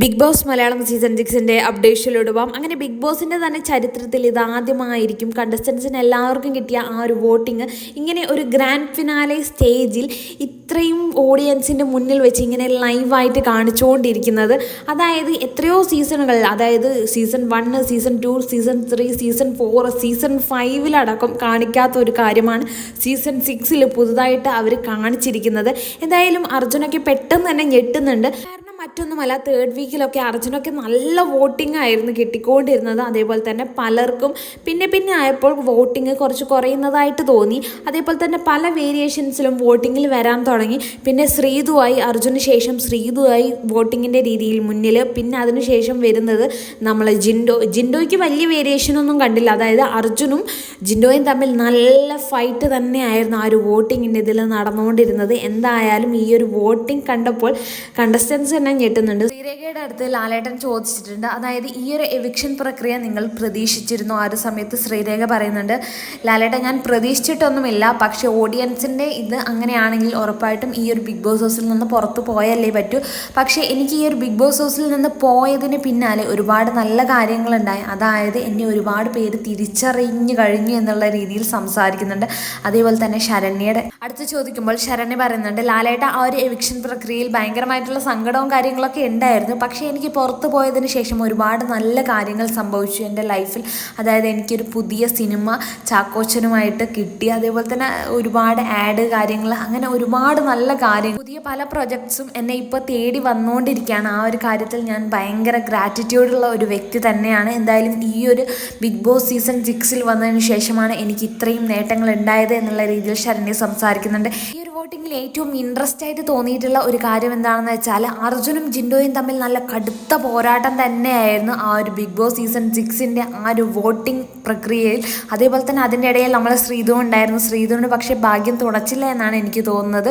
Big Boss Malayalam season സിക്സിന്റെ അപ്ഡേഷനിലിടുവാം. അങ്ങനെ ബിഗ് ബോസിന്റെ തന്നെ ചരിത്രത്തിൽ ഇതാദ്യമായിരിക്കും കണ്ടസ്റ്റൻസിന് എല്ലാവർക്കും കിട്ടിയ ആ ഒരു വോട്ടിംഗ് ഇങ്ങനെ ഒരു ഗ്രാൻഡ് ഫിനാലെ സ്റ്റേജിൽ ഇത്രയും ഓഡിയൻസിന്റെ മുന്നിൽ വെച്ച് ഇങ്ങനെ ലൈവായിട്ട് കാണിച്ചുകൊണ്ടിരിക്കുന്നത്. അതായത് എത്രയോ സീസണുകൾ അതായത് season one season two season three season four season ഫൈവിലടക്കം കാണിക്കാത്ത ഒരു കാര്യമാണ് സീസൺ സിക്സിൽ പുതുതായിട്ട് അവർ കാണിച്ചിരിക്കുന്നത്. എന്തായാലും അർജുനൊക്കെ പെട്ടെന്ന് തന്നെ ഞെട്ടുന്നുണ്ട്. കാരണം മറ്റൊന്നുമല്ല തേർഡ് വീക്കിലൊക്കെ അർജുനൊക്കെ നല്ല വോട്ടിംഗ് ആയിരുന്നു കിട്ടിക്കൊണ്ടിരുന്നത്. അതേപോലെ തന്നെ പലർക്കും പിന്നെ പിന്നെ ആയപ്പോൾ വോട്ടിംഗ് കുറച്ച് കുറയുന്നതായിട്ട് തോന്നി. അതേപോലെ തന്നെ പല വേരിയേഷൻസിലും വോട്ടിങ്ങിൽ വരാൻ തുടങ്ങി. പിന്നെ ശ്രീതുവായി അർജുന് ശേഷം ശ്രീതുവായി വോട്ടിങ്ങിന്റെ രീതിയിൽ മുന്നിൽ. പിന്നെ അതിനുശേഷം വരുന്നത് നമ്മൾ ജിൻഡോ. ജിൻഡോയ്ക്ക് വലിയ വേരിയേഷൻ ഒന്നും കണ്ടില്ല. അതായത് അർജുനും ജിൻഡോയും തമ്മിൽ നല്ല ഫൈറ്റ് തന്നെയായിരുന്നു ആ ഒരു വോട്ടിങ്ങിന്റെ ഇതിൽ നടന്നുകൊണ്ടിരുന്നത്. എന്തായാലും ഈ ഒരു വോട്ടിംഗ് കണ്ടപ്പോൾ കണ്ടസ്റ്റൻസ് തന്നെ ഞെട്ടുന്നുണ്ട്. ശ്രീരേഖയുടെ അടുത്ത് ലാലേട്ടൻ ചോദിച്ചിട്ടുണ്ട്. അതായത് ഈ ഒരു എവിക്ഷൻ പ്രക്രിയ നിങ്ങൾ പ്രതീക്ഷിച്ചിരുന്നു? ആ ഒരു സമയത്ത് ശ്രീരേഖ പറയുന്നുണ്ട് ലാലേട്ടൻ ഞാൻ പ്രതീക്ഷിച്ചിട്ടൊന്നുമില്ല. പക്ഷേ ഓഡിയൻസിന്റെ ഇത് അങ്ങനെയാണെങ്കിൽ ഉറപ്പായിട്ടും ഈ ഒരു ബിഗ് ബോസ് ഹൗസിൽ നിന്ന് പുറത്ത് പോയല്ലേ പറ്റൂ. പക്ഷേ എനിക്ക് ഈ ഒരു ബിഗ് ബോസ് ഹൗസിൽ നിന്ന് പോയതിന് പിന്നാലെ ഒരുപാട് നല്ല കാര്യങ്ങളുണ്ടായി. അതായത് എന്നെ ഒരുപാട് പേര് തിരിച്ചറിഞ്ഞു കഴിഞ്ഞു എന്നുള്ള രീതിയിൽ സംസാരിക്കുന്നുണ്ട്. അതേപോലെ തന്നെ ശരണ്യയുടെ അടുത്ത് ചോദിക്കുമ്പോൾ ശരണ്യ പറയുന്നുണ്ട് ലാലേട്ട ആ ഒരു എവിക്ഷൻ പ്രക്രിയയിൽ ഭയങ്കരമായിട്ടുള്ള സങ്കടവും കാര്യങ്ങളൊക്കെ ഉണ്ടായിരുന്നു. പക്ഷേ എനിക്ക് പുറത്ത് പോയതിന് ശേഷം ഒരുപാട് നല്ല കാര്യങ്ങൾ സംഭവിച്ചു എന്റെ ലൈഫിൽ. അതായത് എനിക്കൊരു പുതിയ സിനിമ ചാക്കോച്ചനുമായിട്ട് കിട്ടി. അതേപോലെ തന്നെ ഒരുപാട് ആഡ് കാര്യങ്ങൾ അങ്ങനെ ഒരുപാട് നല്ല കാര്യങ്ങൾ. പുതിയ പല പ്രൊജക്ട്സും എന്നെ ഇപ്പോൾ തേടി വന്നുകൊണ്ടിരിക്കുകയാണ്. ആ ഒരു കാര്യത്തിൽ ഞാൻ ഭയങ്കര ഗ്രാറ്റിറ്റ്യൂഡുള്ള ഒരു വ്യക്തി തന്നെയാണ്. എന്തായാലും ഈ ഒരു ബിഗ് ബോസ് സീസൺ സിക്സിൽ വന്നതിന് ശേഷമാണ് എനിക്ക് ഇത്രയും നേട്ടങ്ങൾ ഉണ്ടായത് എന്നുള്ള രീതിയിൽ ശരണ്യ സംസാരിക്കുന്നുണ്ട്. ഈ ഒരു വോട്ടിങ്ങിൽ ഏറ്റവും ഇൻട്രസ്റ്റ് ആയിട്ട് തോന്നിയിട്ടുള്ള ഒരു കാര്യം എന്താണെന്ന് വെച്ചാൽ അർജുനും ജിൻഡോയും തമ്മിൽ നല്ല കടുത്ത പോരാട്ടം തന്നെയായിരുന്നു ആ ഒരു ബിഗ് ബോസ് സീസൺ സിക്സിന്റെ ആ ഒരു വോട്ടിംഗ് പ്രക്രിയയിൽ. അതേപോലെ തന്നെ അതിന്റെ ഇടയിൽ നമ്മൾ ശ്രീധു ഉണ്ടായിരുന്നു. ശ്രീധുവിന് പക്ഷേ ഭാഗ്യം തുണച്ചില്ല എന്നാണ് എനിക്ക് തോന്നുന്നത്.